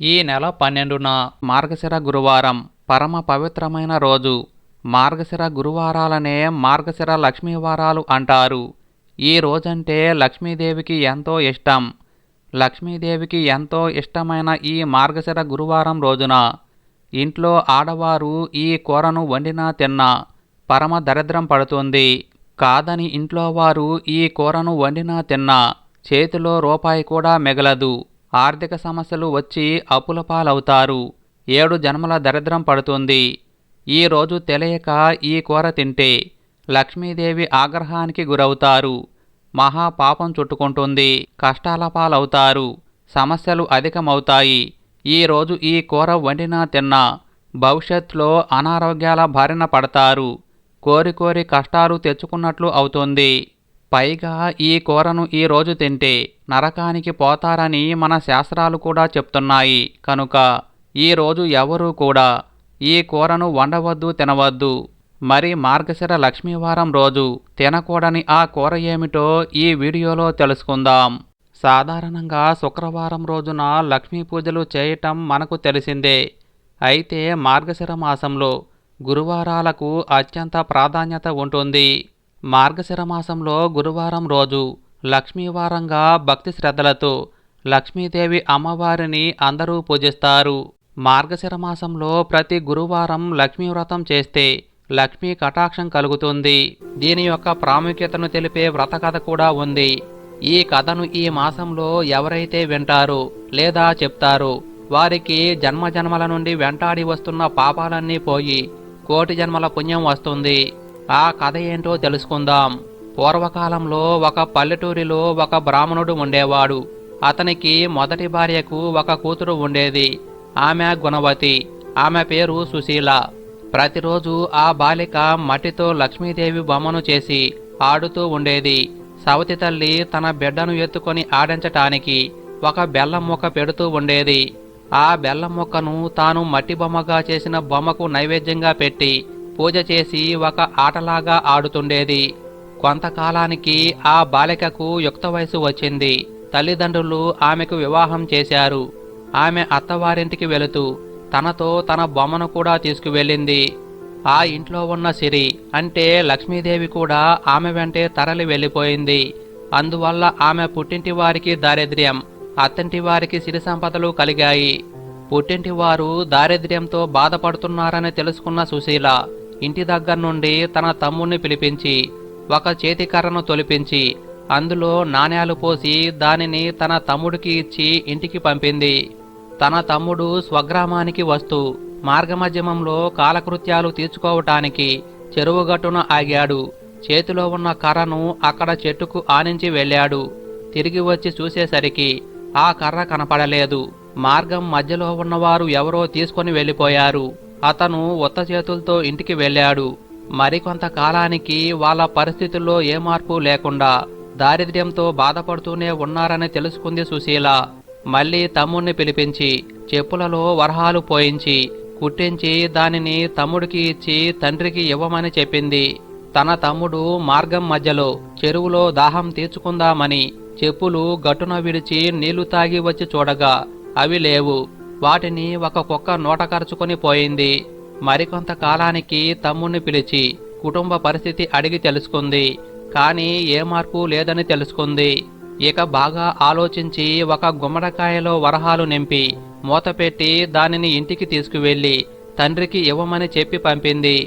ఈ నెల పన్నెండున మార్గశిర గురువారం పరమ పవిత్రమైన రోజు. మార్గశిర గురువారాలనే మార్గశిర లక్ష్మీవారాలు అంటారు. ఈ రోజంటే లక్ష్మీదేవికి ఎంతో ఇష్టం. లక్ష్మీదేవికి ఎంతో ఇష్టమైన ఈ మార్గశిర గురువారం రోజున ఇంట్లో ఆడవారు ఈ కూరను వండినా తిన్నా పరమ దరిద్రం పడుతుంది. కాదని ఇంట్లో వారు ఈ కూరను వండినా తిన్నా చేతిలో రూపాయి కూడా మిగలదు. ఆర్థిక సమస్యలు వచ్చి అప్పుల పాలవుతారు. ఏడు జన్మల దరిద్రం పడుతుంది. ఈరోజు తెలియక ఈ కూర తింటే లక్ష్మీదేవి ఆగ్రహానికి గురవుతారు. మహా పాపం చుట్టుకుంటుంది. కష్టాల పాలవుతారు. సమస్యలు అధికమవుతాయి. ఈరోజు ఈ కూర వండినా తిన్నా భవిష్యత్తులో అనారోగ్యాల బారిన పడతారు. కోరి కోరి కష్టాలు తెచ్చుకున్నట్లు అవుతుంది. పైగా ఈ కూరను ఈ రోజు తింటే నరకానికి పోతారని మన శాస్త్రాలు కూడా చెప్తున్నాయి. కనుక ఈ రోజు ఎవరూ కూడా ఈ కూరను వండవద్దు తినవద్దు. మరి మార్గశిర లక్ష్మీవారం రోజు తినకూడని ఆ కూర ఏమిటో ఈ వీడియోలో తెలుసుకుందాం. సాధారణంగా శుక్రవారం రోజున లక్ష్మీ పూజలు చేయటం మనకు తెలిసిందే. అయితే మార్గశిర మాసంలో గురువారాలకు అత్యంత ప్రాధాన్యత ఉంటుంది. మార్గశిర మాసంలో గురువారం రోజు లక్ష్మీవారంగా భక్తి శ్రద్ధలతో లక్ష్మీదేవి అమ్మవారిని అందరూ పూజిస్తారు. మార్గశిర మాసంలో ప్రతి గురువారం లక్ష్మీ వ్రతం చేస్తే లక్ష్మీ కటాక్షం కలుగుతుంది. దీని యొక్క ప్రాముఖ్యతను తెలిపే వ్రత కథ కూడా ఉంది. ఈ కథను ఈ మాసంలో ఎవరైతే వింటారో లేదా చెప్తారో వారికి జన్మ జన్మల నుండి వెంటాడి వస్తున్న పాపాలన్నీ పోయి కోటి జన్మల పుణ్యం వస్తుంది. ఆ కథ ఏంటో తెలుసుకుందాం. పూర్వకాలంలో ఒక పల్లెటూరిలో ఒక బ్రాహ్మణుడు ఉండేవాడు. అతనికి మొదటి భార్యకు ఒక కూతురు ఉండేది. ఆమె గుణవతి. ఆమె పేరు సుశీల. ప్రతిరోజు ఆ బాలిక మట్టితో లక్ష్మీదేవి బొమ్మను చేసి ఆడుతూ ఉండేది. సవతి తల్లి తన బిడ్డను ఎత్తుకొని ఆడించటానికి ఒక బెల్లం మొక్క పెడుతూ ఉండేది. ఆ బెల్లం మొక్కను తాను మట్టి బొమ్మగా చేసిన బొమ్మకు నైవేద్యంగా పెట్టి పూజ చేసి ఒక ఆటలాగా ఆడుతుండేది. కొంతకాలానికి ఆ బాలికకు యుక్త వయసు వచ్చింది. తల్లిదండ్రులు ఆమెకు వివాహం చేశారు. ఆమె అత్తవారింటికి వెళుతూ తనతో తన బొమ్మను కూడా తీసుకువెళ్ళింది. ఆ ఇంట్లో ఉన్న సిరి అంటే లక్ష్మీదేవి కూడా ఆమె వెంటే తరలి వెళ్ళిపోయింది. అందువల్ల ఆమె పుట్టింటి వారికి దారిద్ర్యం అత్తంటి వారికి సిరి సంపదలు కలిగాయి. పుట్టింటి వారు దారిద్ర్యంతో బాధపడుతున్నారని తెలుసుకున్న సుశీల ఇంటి దగ్గర నుండి తన తమ్ముణ్ణి పిలిపించి ఒక చేతికర్రను తొలిపించి అందులో నాణ్యాలు పోసి దానిని తన తమ్ముడికి ఇచ్చి ఇంటికి పంపింది. తన తమ్ముడు స్వగ్రామానికి వస్తూ మార్గమధ్యమంలో కాలకృత్యాలు తీర్చుకోవటానికి చెరువుగట్టున ఆగాడు. చేతిలో ఉన్న కర్రను అక్కడ చెట్టుకు ఆనించి వెళ్ళాడు. తిరిగి వచ్చి చూసేసరికి ఆ కర్ర కనపడలేదు. మార్గం మధ్యలో ఉన్నవారు ఎవరో తీసుకొని వెళ్ళిపోయారు. అతను ఉత్త చేతులతో ఇంటికి వెళ్ళాడు. మరికొంత కాలానికి వాళ్ళ పరిస్థితుల్లో ఏ మార్పు లేకుండా దారిద్ర్యంతో బాధపడుతూనే ఉన్నారని తెలుసుకుంది సుశీల. మళ్ళీ తమ్ముణ్ణి పిలిపించి చెప్పులలో వరహాలు పోయించి కుట్టించి దానిని తమ్ముడికి ఇచ్చి తండ్రికి ఇవ్వమని చెప్పింది. తన తమ్ముడు మార్గం మధ్యలో చెరువులో దాహం తీర్చుకుందామని చెప్పులు గట్టున విడిచి నీళ్ళు తాగి వచ్చి చూడగా అవి లేవు. వాటిని ఒక కుక్క నోటకరుచుకొని పోయింది. మరికొంత కాలానికి తమ్ముణ్ణి పిలిచి కుటుంబ పరిస్థితి అడిగి తెలుసుకుంది. కానీ ఏ మార్పు లేదని తెలుసుకుంది. ఇక బాగా ఆలోచించి ఒక గుమ్మడికాయలో వరహాలు నింపి మూతపెట్టి దానిని ఇంటికి తీసుకువెళ్ళి తండ్రికి ఇవ్వమని చెప్పి పంపింది.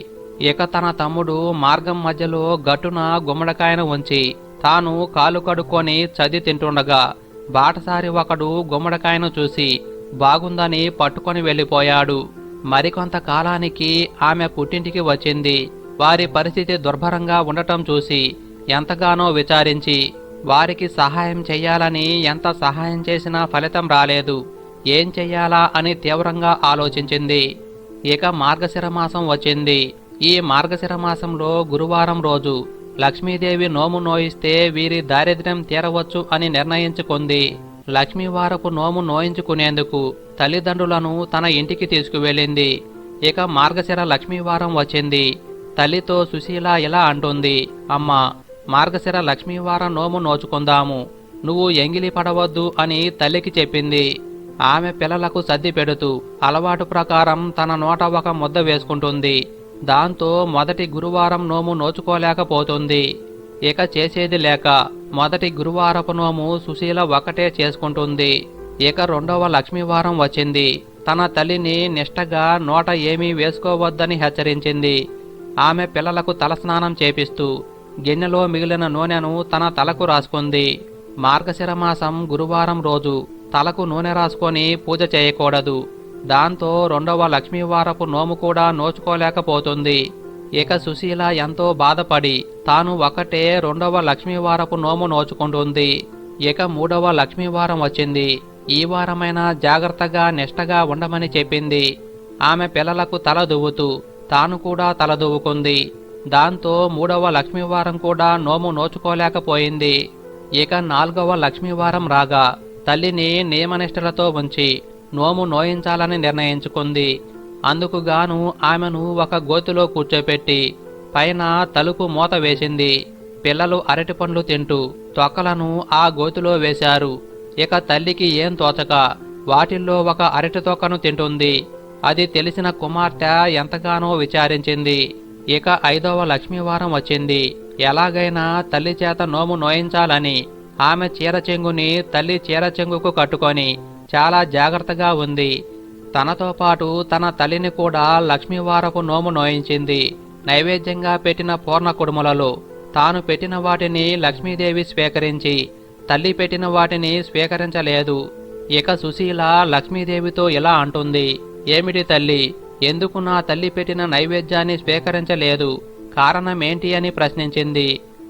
ఇక తన తమ్ముడు మార్గం మధ్యలో గట్టున గుమ్మడికాయను ఉంచి తాను కాలు కడుక్కొని చది తింటుండగా బాటసారి ఒకడు గుమ్మడికాయను చూసి బాగుందని పట్టుకొని వెళ్ళిపోయాడు. మరికొంతకాలానికి ఆమె పుట్టింటికి వచ్చింది. వారి పరిస్థితి దుర్భరంగా ఉండటం చూసి ఎంతగానో విచారించి వారికి సహాయం చెయ్యాలని ఎంత సహాయం చేసినా ఫలితం రాలేదు. ఏం చెయ్యాలా? అని తీవ్రంగా ఆలోచించింది. ఇక మార్గశిర మాసం వచ్చింది. ఈ మార్గశిర మాసంలో గురువారం రోజు లక్ష్మీదేవి నోము నోయిస్తే వీరి దారిద్ర్యం తీరవచ్చు అని నిర్ణయించుకుంది. లక్ష్మీవారపు నోము నోయించుకునేందుకు తల్లిదండ్రులను తన ఇంటికి తీసుకువెళ్ళింది. ఇక మార్గశిర లక్ష్మీవారం వచ్చింది. తల్లితో సుశీల ఇలా అంటుంది అమ్మ మార్గశిర లక్ష్మీవారం నోము నోచుకుందాము. నువ్వు ఎంగిలి పడవద్దు అని తల్లికి చెప్పింది. ఆమె పిల్లలకు సర్ది పెడుతూ అలవాటు ప్రకారం తన నోట ఒక ముద్ద వేసుకుంటుంది. దాంతో మొదటి గురువారం నోము నోచుకోలేకపోతుంది. ఇక చేసేది లేక మొదటి గురువారపు నోము సుశీల ఒకటే చేసుకుంటుంది. ఇక రెండవ లక్ష్మీవారం వచ్చింది. తన తల్లిని నిష్టగా నోట ఏమీ వేసుకోవద్దని హెచ్చరించింది. ఆమె పిల్లలకు తలస్నానం చేపిస్తూ గిన్నెలో మిగిలిన నూనెను తన తలకు రాసుకుంది. మార్గశిర మాసం గురువారం రోజు తలకు నూనె రాసుకొని పూజ చేయకూడదు. దాంతో రెండవ లక్ష్మీవారపు నోము కూడా నోచుకోలేకపోతుంది. ఇక సుశీల ఎంతో బాధపడి తాను ఒకటే రెండవ లక్ష్మీవారపు నోము నోచుకుంటుంది. ఇక మూడవ లక్ష్మీవారం వచ్చింది. ఈ వారమైనా జాగ్రత్తగా నిష్టగా ఉండమని చెప్పింది. ఆమె పిల్లలకు తల దువ్వుతూ తాను కూడా తల దువ్వుకుంది. దాంతో మూడవ లక్ష్మీవారం కూడా నోము నోచుకోలేకపోయింది. ఇక నాలుగవ లక్ష్మీవారం రాగా తల్లిని నియమనిష్టలతో ఉంచి నోము నోయించాలని నిర్ణయించుకుంది. అందుకుగాను ఆమెను ఒక గోతిలో కూర్చోపెట్టి పైన తలుపు మూత వేసింది. పిల్లలు అరటి పండ్లు తింటూ తొక్కలను ఆ గోతిలో వేశారు. ఇక తల్లికి ఏం తోచక వాటిల్లో ఒక అరటి తొక్కను తింటుంది. అది తెలిసిన కుమార్తె ఎంతగానో విచారించింది. ఇక ఐదవ లక్ష్మీవారం వచ్చింది. ఎలాగైనా తల్లి చేత నోము నోయించాలని ఆమె చీర చెంగుని తల్లి చీర చెంగుకు కట్టుకొని చాలా జాగ్రత్తగా ఉంది. తనతో పాటు తన తల్లిని కూడా లక్ష్మీవారపు నోము నోయించింది. నైవేద్యంగా పెట్టిన పూర్ణ కుడుములలో తాను పెట్టిన వాటిని లక్ష్మీదేవి స్వీకరించి తల్లి పెట్టిన వాటిని స్వీకరించలేదు. ఇక సుశీల లక్ష్మీదేవితో ఇలా అంటుంది ఏమిటి తల్లి ఎందుకు నా తల్లి పెట్టిన నైవేద్యాన్ని స్వీకరించలేదు? కారణమేంటి అని ప్రశ్నించింది.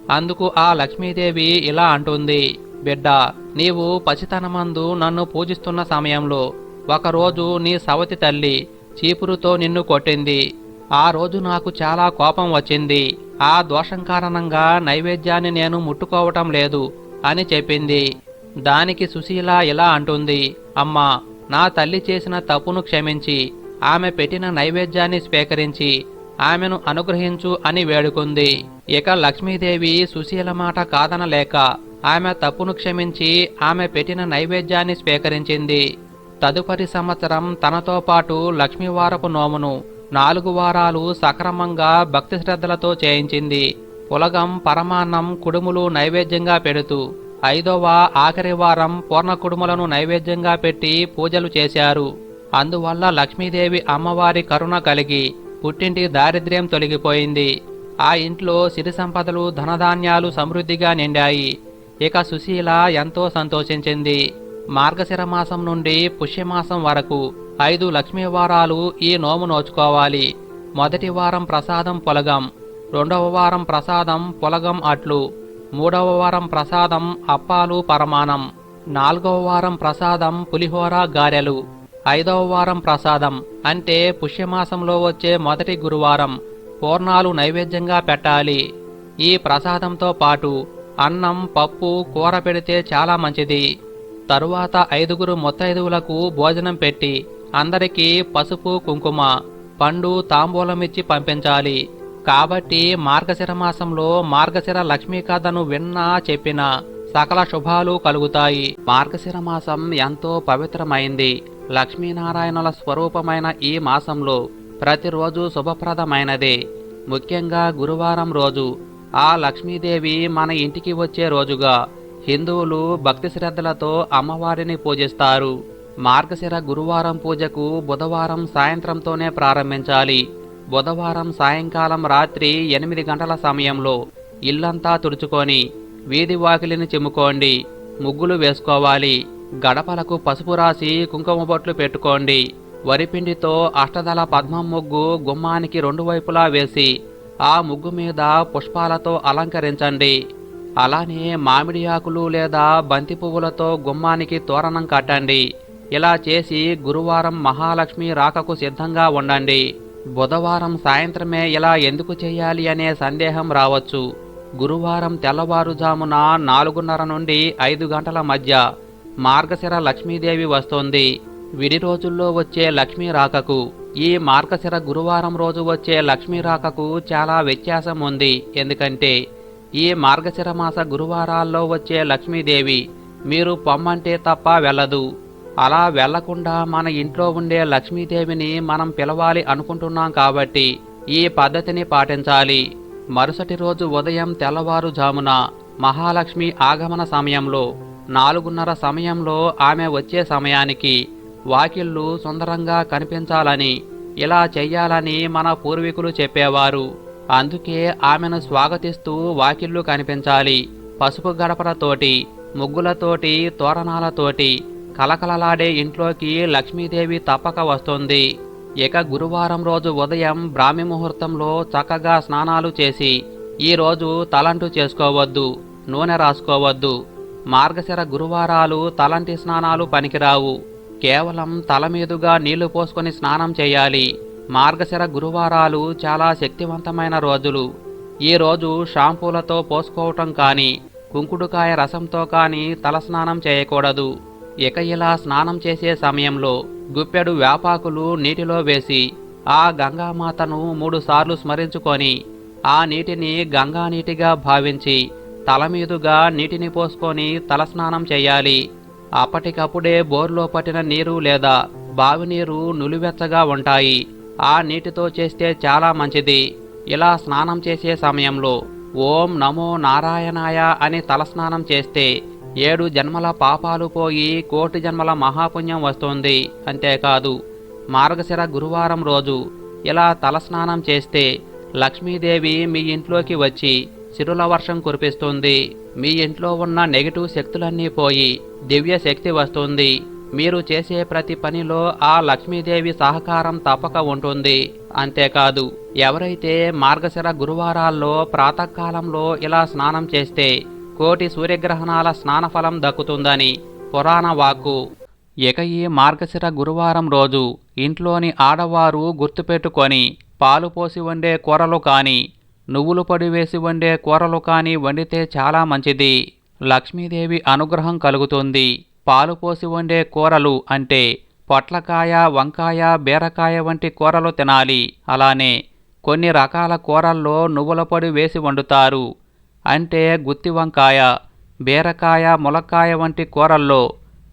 అందుకు ఆ లక్ష్మీదేవి ఇలా అంటుంది బిడ్డ నీవు పసితనమందు నన్ను పూజిస్తున్న సమయంలో ఒకరోజు నీ సవతి తల్లి చీపురుతో నిన్ను కొట్టింది. ఆ రోజు నాకు చాలా కోపం వచ్చింది. ఆ దోషం కారణంగా నైవేద్యాన్ని నేను ముట్టుకోవటం లేదు అని చెప్పింది. దానికి సుశీల ఇలా అంటుంది అమ్మా నా తల్లి చేసిన తప్పును క్షమించి ఆమె పెట్టిన నైవేద్యాన్ని స్వీకరించి ఆమెను అనుగ్రహించు అని వేడుకుంది. ఇక లక్ష్మీదేవి సుశీల మాట కాదనలేక ఆమె తప్పును క్షమించి ఆమె పెట్టిన నైవేద్యాన్ని స్వీకరించింది. తదుపరి సంవత్సరం తనతో పాటు లక్ష్మీవారపు నోమును నాలుగు వారాలు సక్రమంగా భక్తి శ్రద్ధలతో చేయించింది. పులగం పరమాన్నం కుడుములు నైవేద్యంగా పెడుతూ ఐదవ ఆఖరి వారం పూర్ణ కుడుములను నైవేద్యంగా పెట్టి పూజలు చేశారు. అందువల్ల లక్ష్మీదేవి అమ్మవారి కరుణ కలిగి పుట్టింటి దారిద్ర్యం తొలగిపోయింది. ఆ ఇంట్లో సిరి సంపదలు ధనధాన్యాలు సమృద్ధిగా నిండాయి. ఇక సుశీల ఎంతో సంతోషించింది. మార్గశిర మాసం నుండి పుష్యమాసం వరకు ఐదు లక్ష్మీ వారాలు ఈ నోము నోచుకోవాలి. మొదటి వారం ప్రసాదం పొలగం రెండవ వారం ప్రసాదం పొలగం అట్లు మూడవ వారం ప్రసాదం అప్పాలు పరమాణం నాలుగవ వారం ప్రసాదం పులిహోర గారెలు ఐదవ వారం ప్రసాదం అంటే పుష్యమాసంలో వచ్చే మొదటి గురువారం పూర్ణాలు నైవేద్యంగా పెట్టాలి. ఈ ప్రసాదంతో పాటు అన్నం పప్పు కూర పెడితే చాలా మంచిది. తరువాత ఐదుగురు మొత్తైదువులకు భోజనం పెట్టి అందరికీ పసుపు కుంకుమ పండు తాంబూలమిచ్చి పంపించాలి. కాబట్టి మార్గశిర మాసంలో మార్గశిర లక్ష్మీ కథను విన్నా చెప్పినా సకల శుభాలు కలుగుతాయి. మార్గశిర మాసం ఎంతో పవిత్రమైంది. లక్ష్మీనారాయణుల స్వరూపమైన ఈ మాసంలో ప్రతిరోజు శుభప్రదమైనదే. ముఖ్యంగా గురువారం రోజు ఆ లక్ష్మీదేవి మన ఇంటికి వచ్చే రోజుగా హిందువులు భక్తి శ్రద్ధలతో అమ్మవారిని పూజిస్తారు. మార్గశిర గురువారం పూజకు బుధవారం సాయంత్రంతోనే ప్రారంభించాలి. బుధవారం సాయంకాలం రాత్రి ఎనిమిది గంటల సమయంలో ఇల్లంతా తుడుచుకొని వీధి వాకిలిని చిమ్ముకోండి. ముగ్గులు వేసుకోవాలి. గడపలకు పసుపు రాసి కుంకుమ బొట్లు పెట్టుకోండి. వరిపిండితో అష్టదళ పద్మం ముగ్గు గుమ్మానికి రెండు వైపులా వేసి ఆ ముగ్గు మీద పుష్పాలతో అలంకరించండి. అలానే మామిడి ఆకులు లేదా బంతి పువ్వులతో గుమ్మానికి తోరణం కట్టండి. ఇలా చేసి గురువారం మహాలక్ష్మి రాకకు సిద్ధంగా ఉండండి. బుధవారం సాయంత్రమే ఇలా ఎందుకు చేయాలి అనే సందేహం రావచ్చు. గురువారం తెల్లవారుజామున నాలుగున్నర నుండి ఐదు గంటల మధ్య మార్గశిర లక్ష్మీదేవి వస్తోంది. విడి రోజుల్లో వచ్చే లక్ష్మీ రాకకు ఈ మార్గశిర గురువారం రోజు వచ్చే లక్ష్మీ రాకకు చాలా వ్యత్యాసం ఉంది. ఎందుకంటే ఈ మార్గశిరమాస గురువారాల్లో వచ్చే లక్ష్మీదేవి మీరు పొమ్మంటే తప్ప వెళ్ళదు. అలా వెళ్ళకుండా మన ఇంట్లో ఉండే లక్ష్మీదేవిని మనం పిలవాలి అనుకుంటున్నాం కాబట్టి ఈ పద్ధతిని పాటించాలి. మరుసటి రోజు ఉదయం తెల్లవారుజామున మహాలక్ష్మి ఆగమన సమయంలో నాలుగున్నర సమయంలో ఆమె వచ్చే సమయానికి వాకిళ్ళు సుందరంగా కనిపించాలని ఇలా చెయ్యాలని మన పూర్వీకులు చెప్పేవారు. అందుకే ఆమెను స్వాగతిస్తూ వాకిళ్ళు కనిపించాలి. పసుపు గడపలతోటి ముగ్గులతోటి తోరణాలతోటి కలకలలాడే ఇంట్లోకి లక్ష్మీదేవి తప్పక వస్తుంది. ఇక గురువారం రోజు ఉదయం బ్రాహ్మి ముహూర్తంలో చక్కగా స్నానాలు చేసి ఈరోజు తలంటు చేసుకోవద్దు నూనె రాసుకోవద్దు. మార్గశిర గురువారాలు తలంటి స్నానాలు పనికిరావు. కేవలం తల మీదుగా నీళ్ళు పోసుకొని స్నానం చేయాలి. మార్గశిర గురువారాలు చాలా శక్తివంతమైన రోజులు. ఈ రోజు షాంపూలతో పోసుకోవటం కానీ కుంకుడుకాయ రసంతో కానీ తలస్నానం చేయకూడదు. ఇక ఇలా స్నానం చేసే సమయంలో గుప్పెడు వేపాకులు నీటిలో వేసి ఆ గంగామాతను మూడుసార్లు స్మరించుకొని ఆ నీటిని గంగా నీటిగా భావించి తల మీదుగా నీటిని పోసుకొని తలస్నానం చేయాలి. అప్పటికప్పుడే బోర్లో పట్టిన నీరు లేదా బావి నీరు నులివెచ్చగా ఉంటాయి. ఆ నీటితో చేస్తే చాలా మంచిది. ఇలా స్నానం చేసే సమయంలో ఓం నమో నారాయణాయ అని తలస్నానం చేస్తే ఏడు జన్మల పాపాలు పోయి కోటి జన్మల మహాపుణ్యం వస్తుంది. అంతేకాదు మార్గశిర గురువారం రోజు ఇలా తలస్నానం చేస్తే లక్ష్మీదేవి మీ ఇంట్లోకి వచ్చి సిరుల వర్షం కురిపిస్తుంది. మీ ఇంట్లో ఉన్న నెగిటివ్ శక్తులన్నీ పోయి దివ్య శక్తి వస్తుంది. మీరు చేసే ప్రతి పనిలో ఆ లక్ష్మీదేవి సహకారం తప్పక ఉంటుంది. అంతేకాదు ఎవరైతే మార్గశిర గురువారాల్లో ప్రాతకాలంలో ఇలా స్నానం చేస్తే కోటి సూర్యగ్రహణాల స్నానఫలం దక్కుతుందని పురాణ వాక్కు. ఇక ఈ మార్గశిర గురువారం రోజు ఇంట్లోని ఆడవారు గుర్తుపెట్టుకొని పాలు పోసి వండే కూరలు కానీ నువ్వులు పొడి వేసి వండే కూరలు కానీ వండితే చాలా మంచిది. లక్ష్మీదేవి అనుగ్రహం కలుగుతుంది. పాలు పోసి వండే కూరలు అంటే పొట్లకాయ వంకాయ బీరకాయ వంటి కూరలు తినాలి. అలానే కొన్ని రకాల కూరల్లో నువ్వుల పొడి వేసి వండుతారు. అంటే గుత్తి వంకాయ బీరకాయ ములక్కాయ వంటి కూరల్లో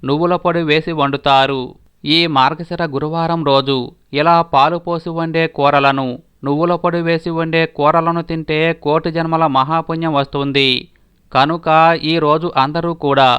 నువ్వుల పొడి వేసి వండుతారు. ఈ మార్గశిర గురువారం రోజు ఇలా పాలు పోసి వండే కూరలను నువ్వుల పొడి వేసి వండే కూరలను తింటే కోటి జన్మల మహాపుణ్యం వస్తుంది. కనుక ఈరోజు అందరూ కూడా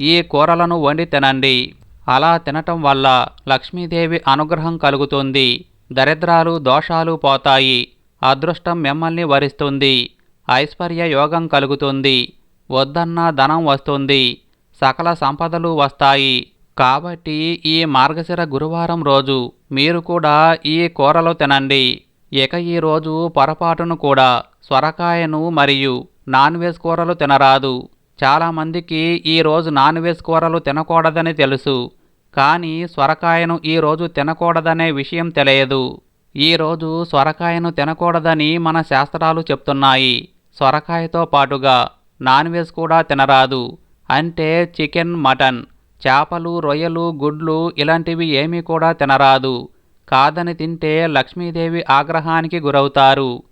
ఈ కూరలను వండి తినండి. అలా తినటం వల్ల లక్ష్మీదేవి అనుగ్రహం కలుగుతుంది. దరిద్రాలు దోషాలు పోతాయి. అదృష్టం మిమ్మల్ని వరిస్తుంది. ఐశ్వర్య యోగం కలుగుతుంది. వద్దన్న ధనం వస్తుంది. సకల సంపదలు వస్తాయి. కాబట్టి ఈ మార్గశిర గురువారం రోజు మీరు కూడా ఈ కూరలు తినండి. ఇక ఈ రోజు పొరపాటును కూడా సొరకాయను మరియు నాన్ వెజ్ కూరలు తినరాదు. చాలామందికి ఈరోజు నాన్ వెజ్ కూరలు తినకూడదని తెలుసు కానీ సొరకాయను ఈరోజు తినకూడదనే విషయం తెలియదు. ఈరోజు సొరకాయను తినకూడదని మన శాస్త్రాలు చెప్తున్నాయి. సొరకాయతో పాటుగా నాన్ వెజ్ కూడా తినరాదు. అంటే చికెన్ మటన్ చేపలు రొయ్యలు గుడ్లు ఇలాంటివి ఏమీ కూడా తినరాదు. కాదని తింటే లక్ష్మీదేవి ఆగ్రహానికి గురవుతారు.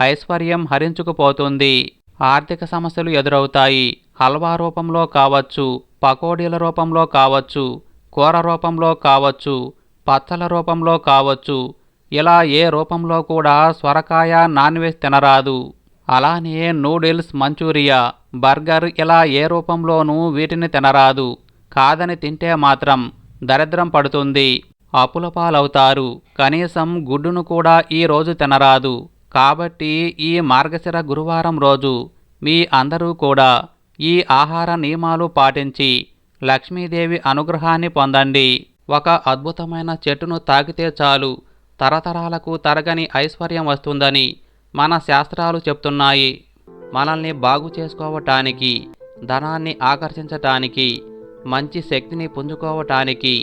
ఐశ్వర్యం హరించుకుపోతుంది. ఆర్థిక సమస్యలు ఎదురవుతాయి. హల్వా రూపంలో కావచ్చు పకోడీల రూపంలో కావచ్చు కూర రూపంలో కావచ్చు పచ్చల రూపంలో కావచ్చు. ఇలా ఏ రూపంలో కూడా సొరకాయ నాన్ వెజ్ తినరాదు. అలానే నూడిల్స్ మంచూరియా బర్గర్ ఇలా ఏ రూపంలోనూ వీటిని తినరాదు. కాదని తింటే మాత్రం దరిద్రం పడుతుంది. అప్పుల పాలవుతారు. కనీసం గుడ్డును కూడా ఈరోజు తినరాదు. కాబట్టి ఈ మార్గశిర గురువారం రోజు మీ అందరూ కూడా ఈ ఆహార నియమాలు పాటించి లక్ష్మీదేవి అనుగ్రహాన్ని పొందండి. ఒక అద్భుతమైన చెట్టును తాకితే చాలు. తరతరాలకు తరగని ఐశ్వర్యం వస్తుందని మన శాస్త్రాలు చెప్తున్నాయి. మనల్ని బాగు చేసుకోవటానికి ధనాన్ని ఆకర్షించటానికి మంచి శక్తిని పుంజుకోవటానికి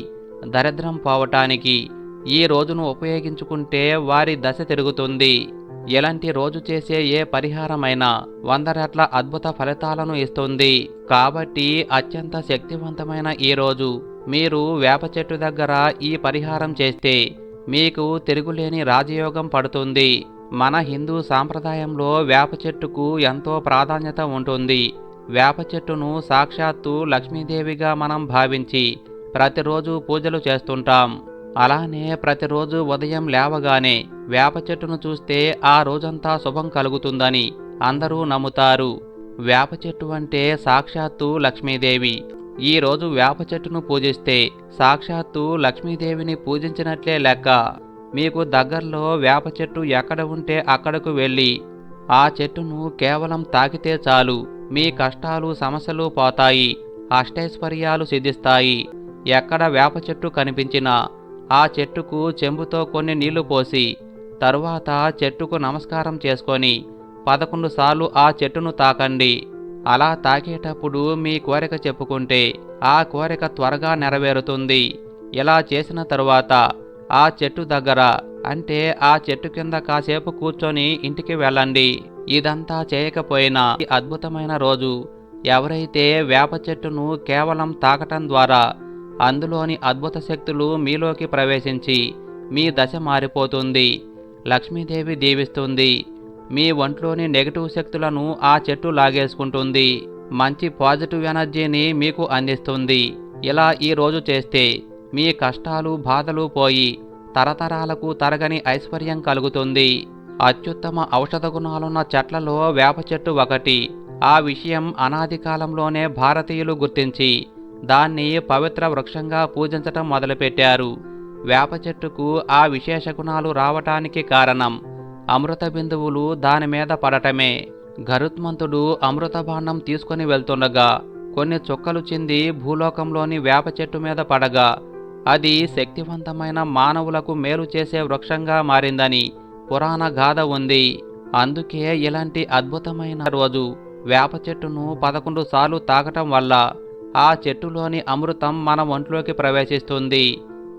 దరిద్రం పోవటానికి ఈ రోజును ఉపయోగించుకుంటే వారి దశ తిరుగుతుంది. ఎలాంటి రోజు చేసే ఏ పరిహారమైనా వంద రెట్ల అద్భుత ఫలితాలను ఇస్తుంది. కాబట్టి అత్యంత శక్తివంతమైన ఈ రోజు. మీరు వేప చెట్టు దగ్గర ఈ పరిహారం చేస్తే మీకు తిరుగులేని రాజయోగం పడుతుంది. మన హిందూ సాంప్రదాయంలో వేప చెట్టుకు ఎంతో ప్రాధాన్యత ఉంటుంది. వేప చెట్టును సాక్షాత్తు లక్ష్మీదేవిగా మనం భావించి ప్రతిరోజు పూజలు చేస్తుంటాం. అలానే ప్రతిరోజు ఉదయం లేవగానే వేప చెట్టును చూస్తే ఆ రోజంతా శుభం కలుగుతుందని అందరూ నమ్ముతారు. వేప చెట్టు అంటే సాక్షాత్తు లక్ష్మీదేవి. ఈరోజు వేప చెట్టును పూజిస్తే సాక్షాత్తు లక్ష్మీదేవిని పూజించినట్లే లెక్క. మీకు దగ్గరలో వేప చెట్టు ఎక్కడ ఉంటే అక్కడకు వెళ్ళి ఆ చెట్టును కేవలం తాకితే చాలు. మీ కష్టాలు సమస్యలు పోతాయి. అష్టైశ్వర్యాలు సిద్ధిస్తాయి. ఎక్కడ వేప చెట్టు కనిపించినా ఆ చెట్టుకు చెంబుతో కొన్ని నీళ్ళు పోసి తరువాత చెట్టుకు నమస్కారం చేసుకొని పదకొండు సార్లు ఆ చెట్టును తాకండి. అలా తాకేటప్పుడు మీ కోరిక చెప్పుకుంటే ఆ కోరిక త్వరగా నెరవేరుతుంది. ఇలా చేసిన తరువాత ఆ చెట్టు దగ్గర అంటే ఆ చెట్టు కింద కాసేపు కూర్చొని ఇంటికి వెళ్ళండి. ఇదంతా చేయకపోయినా ఈ అద్భుతమైన రోజు. ఎవరైతే వేప చెట్టును కేవలం తాకటం ద్వారా అందులోని అద్భుత శక్తులు మీలోకి ప్రవేశించి మీ దశ మారిపోతుంది. లక్ష్మీదేవి దీవిస్తుంది. మీ ఒంట్లోని నెగటివ్ శక్తులను ఆ చెట్టు లాగేసుకుంటుంది. మంచి పాజిటివ్ ఎనర్జీని మీకు అందిస్తుంది. ఇలా ఈ రోజు చేస్తే మీ కష్టాలు బాధలు పోయి తరతరాలకు తరగని ఐశ్వర్యం కలుగుతుంది. అత్యుత్తమ ఔషధ గుణాలున్న చెట్లలో వేప చెట్టు ఒకటి. ఆ విషయం అనాది కాలంలోనే భారతీయులు గుర్తించి దాన్ని పవిత్ర వృక్షంగా పూజించటం మొదలుపెట్టారు. వేప చెట్టుకు ఆ విశేష గుణాలు రావటానికి కారణం అమృత బిందువులు దాని మీద పడటమే. గరుత్మంతుడు అమృత భాండం తీసుకుని వెళ్తుండగా కొన్ని చుక్కలు చింది భూలోకంలోని వేప చెట్టు మీద పడగా అది శక్తివంతమైన మానవులకు మేలు చేసే వృక్షంగా మారిందని పురాణ గాథ ఉంది. అందుకే ఇలాంటి అద్భుతమైన రోజు వేప చెట్టును పదకొండు సార్లు తాకటం వల్ల ఆ చెట్టులోని అమృతం మన ఒంట్లోకి ప్రవేశిస్తుంది.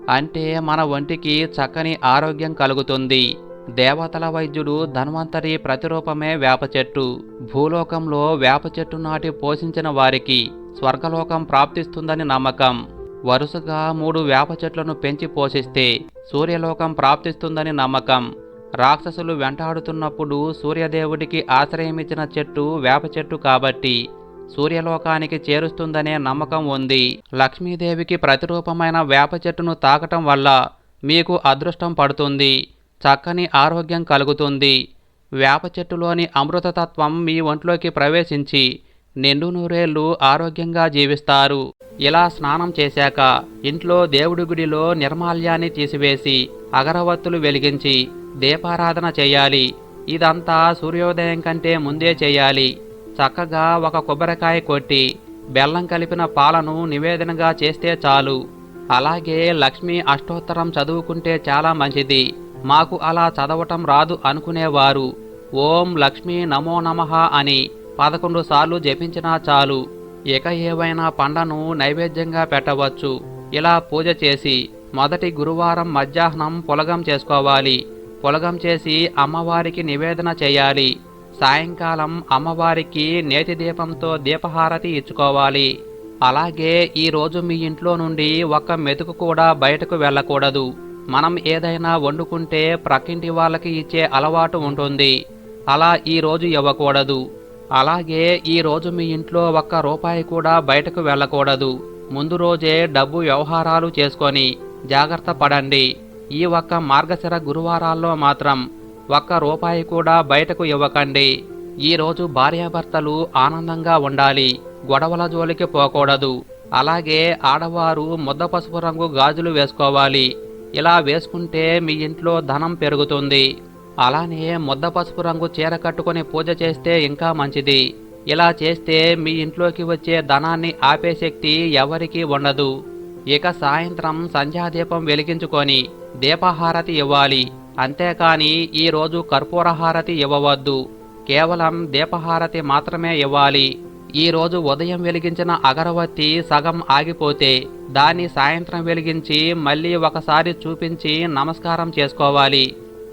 అంటే మన ఒంటికి చక్కని ఆరోగ్యం కలుగుతుంది. దేవతల వైద్యుడు ధన్వంతరి ప్రతిరూపమే వేప చెట్టు. భూలోకంలో వేప చెట్టు నాటి పోషించిన వారికి స్వర్గలోకం ప్రాప్తిస్తుందని నమ్మకం. వరుసగా మూడు వేప చెట్లను పెంచి పోషిస్తే సూర్యలోకం ప్రాప్తిస్తుందని నమ్మకం. రాక్షసులు వెంటాడుతున్నప్పుడు సూర్యదేవుడికి ఆశ్రయమిచ్చిన చెట్టు వేప చెట్టు కాబట్టి సూర్యలోకానికి చేరుస్తుందనే నమ్మకం ఉంది. లక్ష్మీదేవికి ప్రతిరూపమైన వేప చెట్టును తాకటం వల్ల మీకు అదృష్టం పడుతుంది. చక్కని ఆరోగ్యం కలుగుతుంది. వేప చెట్టులోని అమృతతత్వం మీ ఒంట్లోకి ప్రవేశించి నిండు నూరేళ్ళు ఆరోగ్యంగా జీవిస్తారు. ఇలా స్నానం చేశాక ఇంట్లో దేవుడి గుడిలో నిర్మాల్యాన్ని తీసివేసి అగరవత్తులు వెలిగించి దీపారాధన చేయాలి. ఇదంతా సూర్యోదయం కంటే ముందే చేయాలి. చక్కగా ఒక కొబ్బరికాయ కొట్టి బెల్లం కలిపిన పాలను నివేదనగా చేస్తే చాలు. అలాగే లక్ష్మీ అష్టోత్తరం చదువుకుంటే చాలా మంచిది. మాకు అలా చదవటం రాదు అనుకునేవారు. ఓం లక్ష్మీ నమో నమః అని పదకొండు సార్లు జపించినా చాలు. ఇక ఏవైనా పండ్లను నైవేద్యంగా పెట్టవచ్చు. ఇలా పూజ చేసి మొదటి గురువారం మధ్యాహ్నం పులగం చేసుకోవాలి. పులగం చేసి అమ్మవారికి నివేదన చేయాలి. సాయంకాలం అమ్మవారికి నేతి దీపంతో దీపహారతి ఇచ్చుకోవాలి. అలాగే ఈ రోజు మీ ఇంట్లో నుండి ఒక మెతుకు కూడా బయటకు వెళ్ళకూడదు. మనం ఏదైనా వండుకుంటే ప్రక్కింటి వాళ్ళకి ఇచ్చే అలవాటు ఉంటుంది. అలా ఈ రోజు ఇవ్వకూడదు. అలాగే ఈ రోజు మీ ఇంట్లో ఒక్క రూపాయి కూడా బయటకు వెళ్ళకూడదు. ముందు రోజే డబ్బు వ్యవహారాలు చేసుకొని జాగ్రత్త పడండి. ఈ ఒక్క మార్గశిర గురువారాల్లో మాత్రం ఒక్క రూపాయి కూడా బయటకు ఇవ్వకండి. ఈరోజు భార్యాభర్తలు ఆనందంగా ఉండాలి గొడవల జోలికి పోకూడదు. అలాగే ఆడవారు ముద్ద పసుపు రంగు గాజులు వేసుకోవాలి. ఇలా వేసుకుంటే మీ ఇంట్లో ధనం పెరుగుతుంది. అలానే ముద్ద పసుపు రంగు చీర కట్టుకొని పూజ చేస్తే ఇంకా మంచిది. ఇలా చేస్తే మీ ఇంట్లోకి వచ్చే ధనాన్ని ఆపే శక్తి ఎవరికీ ఉండదు. ఇక సాయంత్రం సంధ్యాదీపం వెలిగించుకొని దీపహారతి ఇవ్వాలి. అంతేకాని ఈరోజు కర్పూరహారతి ఇవ్వవద్దు. కేవలం దీపహారతి మాత్రమే ఇవ్వాలి. ఈరోజు ఉదయం వెలిగించిన అగరవత్తి సగం ఆగిపోతే దాన్ని సాయంత్రం వెలిగించి మళ్ళీ ఒకసారి చూపించి నమస్కారం చేసుకోవాలి.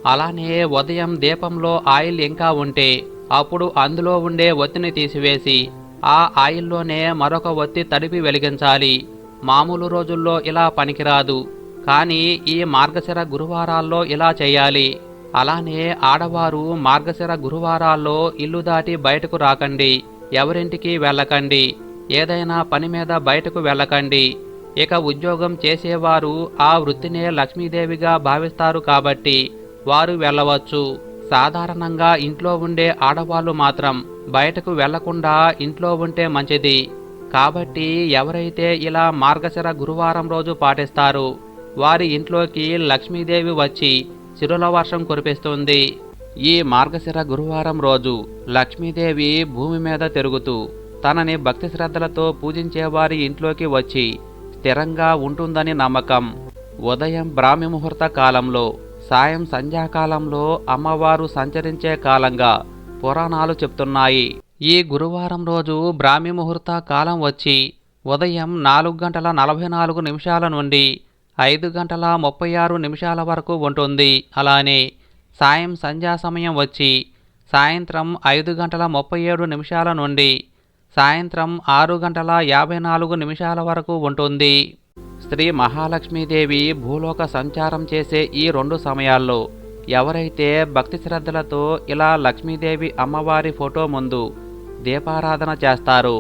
అలానే ఉదయం దీపంలో ఆయిల్ ఇంకా ఉంటే అప్పుడు అందులో ఉండే ఒత్తిని తీసివేసి ఆ ఆయిల్లోనే మరొక ఒత్తి తడిపి వెలిగించాలి. మామూలు రోజుల్లో ఇలా పనికిరాదు. కానీ ఈ మార్గశిర గురువారాల్లో ఇలా చేయాలి. అలానే ఆడవారు మార్గశిర గురువారాల్లో ఇల్లు దాటి బయటకు రాకండి. ఎవరింటికి వెళ్ళకండి. ఏదైనా పని మీద బయటకు వెళ్ళకండి. ఇక ఉద్యోగం చేసేవారు ఆ వృత్తినే లక్ష్మీదేవిగా భావిస్తారు కాబట్టి వారు వెళ్ళవచ్చు. సాధారణంగా ఇంట్లో ఉండే ఆడవాళ్ళు మాత్రం బయటకు వెళ్ళకుండా ఇంట్లో ఉంటే మంచిది. కాబట్టి ఎవరైతే ఇలా మార్గశిర గురువారం రోజు పాటిస్తారు వారి ఇంట్లోకి లక్ష్మీదేవి వచ్చి చిరుల వర్షం కురిపిస్తుంది. ఈ మార్గశిర గురువారం రోజు లక్ష్మీదేవి భూమి మీద తిరుగుతూ తనని భక్తి శ్రద్ధలతో పూజించే వారి ఇంట్లోకి వచ్చి స్థిరంగా ఉంటుందని నమ్మకం. ఉదయం బ్రాహ్మి ముహూర్త కాలంలో సాయం సంధ్యాకాలంలో అమ్మవారు సంచరించే కాలంగా పురాణాలు చెప్తున్నాయి. ఈ గురువారం రోజు బ్రాహ్మి ముహూర్త కాలం వచ్చి ఉదయం నాలుగు గంటల నలభై నాలుగు నిమిషాల నుండి ఐదు గంటల ముప్పై ఆరు నిమిషాల వరకు ఉంటుంది. అలానే సాయం సంధ్యా సమయం వచ్చి సాయంత్రం ఐదు గంటల ముప్పై ఏడు నిమిషాల నుండి సాయంత్రం ఆరు గంటల యాభై నాలుగు నిమిషాల వరకు ఉంటుంది. శ్రీ మహాలక్ష్మీదేవి భూలోక సంచారం చేసే ఈ రెండు సమయాల్లో ఎవరైతే భక్తి శ్రద్ధలతో ఇలా లక్ష్మీదేవి అమ్మవారి ఫోటో ముందు దీపారాధన చేస్తారు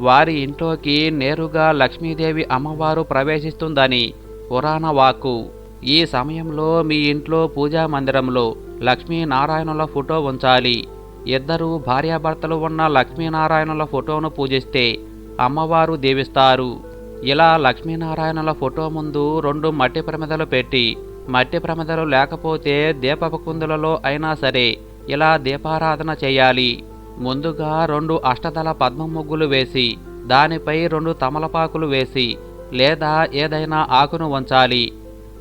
వారి ఇంట్లోకి నేరుగా లక్ష్మీదేవి అమ్మవారు ప్రవేశిస్తుందని పురాణ వాక్కు ఈ సమయంలో మీ ఇంట్లో పూజా మందిరంలో లక్ష్మీనారాయణుల ఫోటో ఉంచాలి. ఇద్దరు భార్యాభర్తలు ఉన్న లక్ష్మీనారాయణుల ఫోటోను పూజిస్తే అమ్మవారు దీవిస్తారు. ఇలా లక్ష్మీనారాయణుల ఫోటో ముందు రెండు మట్టి ప్రమిదలు పెట్టి మట్టి ప్రమిదలు లేకపోతే దీపపకుందులలో అయినా సరే ఇలా దీపారాధన చేయాలి. ముందుగా రెండు అష్టదళ పద్మ ముగ్గులు వేసి దానిపై రెండు తమలపాకులు వేసి లేదా ఏదైనా ఆకును ఉంచాలి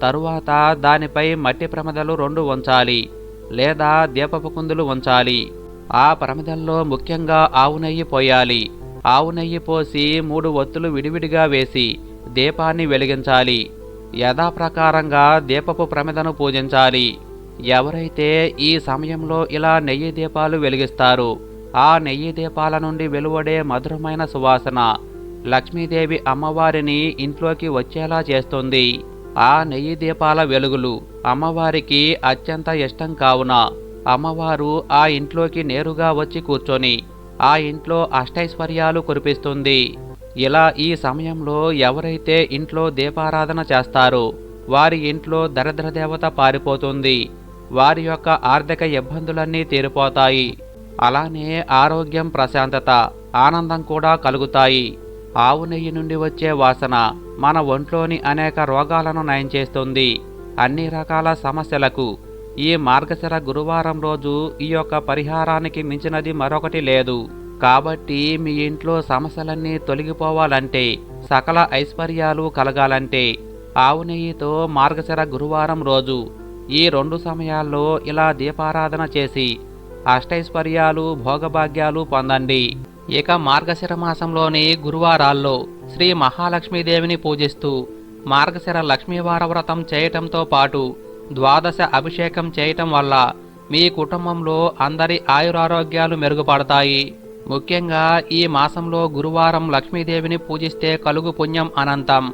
తరువాత దానిపై మట్టి ప్రమదలు రెండు ఉంచాలి లేదా దీపపు కుందులు ఉంచాలి ఆ ప్రమదల్లో ముఖ్యంగా ఆవు నెయ్యి పోయాలి. ఆవు నెయ్యి పోసి మూడు ఒత్తులు విడివిడిగా వేసి దీపాన్ని వెలిగించాలి. యథాప్రకారంగా దీపపు ప్రమిదను పూజించాలి. ఎవరైతే ఈ సమయంలో ఇలా నెయ్యి దీపాలు వెలిగిస్తారు ఆ నెయ్యి దీపాల నుండి వెలువడే మధురమైన సువాసన లక్ష్మీదేవి అమ్మవారిని ఇంట్లోకి వచ్చేలా చేస్తుంది. ఆ నెయ్యి దీపాల వెలుగులు అమ్మవారికి అత్యంత ఇష్టం కావున అమ్మవారు ఆ ఇంట్లోకి నేరుగా వచ్చి కూర్చొని ఆ ఇంట్లో అష్టైశ్వర్యాలు కురిపిస్తుంది. ఇలా ఈ సమయంలో ఎవరైతే ఇంట్లో దీపారాధన చేస్తారో వారి ఇంట్లో దరిద్ర దేవత పారిపోతుంది. వారి యొక్క ఆర్థిక ఇబ్బందులన్నీ తీరిపోతాయి. అలానే ఆరోగ్యం ప్రశాంతత ఆనందం కూడా కలుగుతాయి. ఆవు నెయ్యి నుండి వచ్చే వాసన మన ఒంట్లోని అనేక రోగాలను నయం చేస్తుంది. అన్ని రకాల సమస్యలకు ఈ మార్గశిర గురువారం రోజు ఈ యొక్క పరిహారానికి మించినది మరొకటి లేదు. కాబట్టి మీ ఇంట్లో సమస్యలన్నీ తొలగిపోవాలంటే సకల ఐశ్వర్యాలు కలగాలంటే ఆవు నెయ్యితో మార్గశిర గురువారం రోజు ఈ రెండు సమయాల్లో ఇలా దీపారాధన చేసి అష్టైశ్వర్యాలు భోగభాగ్యాలు పొందండి. ఇక మార్గశిర మాసంలోని గురువారాల్లో శ్రీ మహాలక్ష్మీదేవిని పూజిస్తూ మార్గశిర లక్ష్మీవార వ్రతం చేయటంతో పాటు ద్వాదశ అభిషేకం చేయటం వల్ల మీ కుటుంబంలో అందరి ఆయురారోగ్యాలు మెరుగుపడతాయి. ముఖ్యంగా ఈ మాసంలో గురువారం లక్ష్మీదేవిని పూజిస్తే కలుగు పుణ్యం అనంతం.